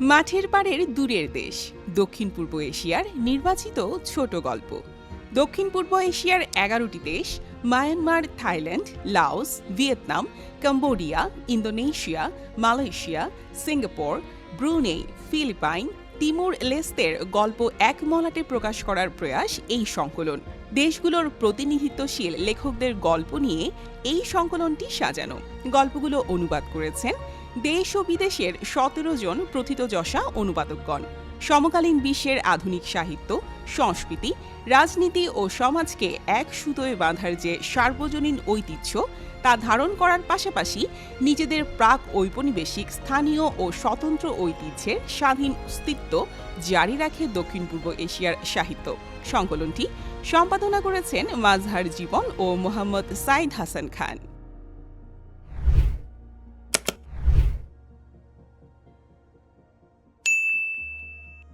মাঠের পাড়ের দূরের দেশ, দক্ষিণ পূর্ব এশিয়ার নির্বাচিত ছোট গল্প। দক্ষিণ পূর্ব এশিয়ার এগারোটি দেশ, Myanmar, Thailand, Laos, Vietnam, Cambodia, Indonesia, Malaysia, Singapore, Brunei, Philippines, Timor লেস্তের গল্প এক মলাটে প্রকাশ করার প্রয়াস এই সংকলন। দেশগুলোর প্রতিনিধিত্বশীল লেখকদের গল্প নিয়ে এই সংকলনটি সাজানো। গল্পগুলো অনুবাদ করেছেন দেশ ও বিদেশের সতেরো জন প্রথিতযশা অনুবাদকগণ। সমকালীন বিশ্বের আধুনিক সাহিত্য, সংস্কৃতি, রাজনীতি ও সমাজকে এক সুতোয় বাঁধার যে সার্বজনীন ঐতিহ্য, তা ধারণ করার পাশাপাশি নিজেদের প্রাক ঔপনিবেশিক স্থানীয় ও স্বতন্ত্র ঐতিহ্যের স্বাধীন অস্তিত্ব জারি রাখে দক্ষিণ পূর্ব এশিয়ার সাহিত্য। সংকলনটি সম্পাদনা করেছেন মাজহার জীবন ও মোহাম্মদ সাইদ হাসান খান।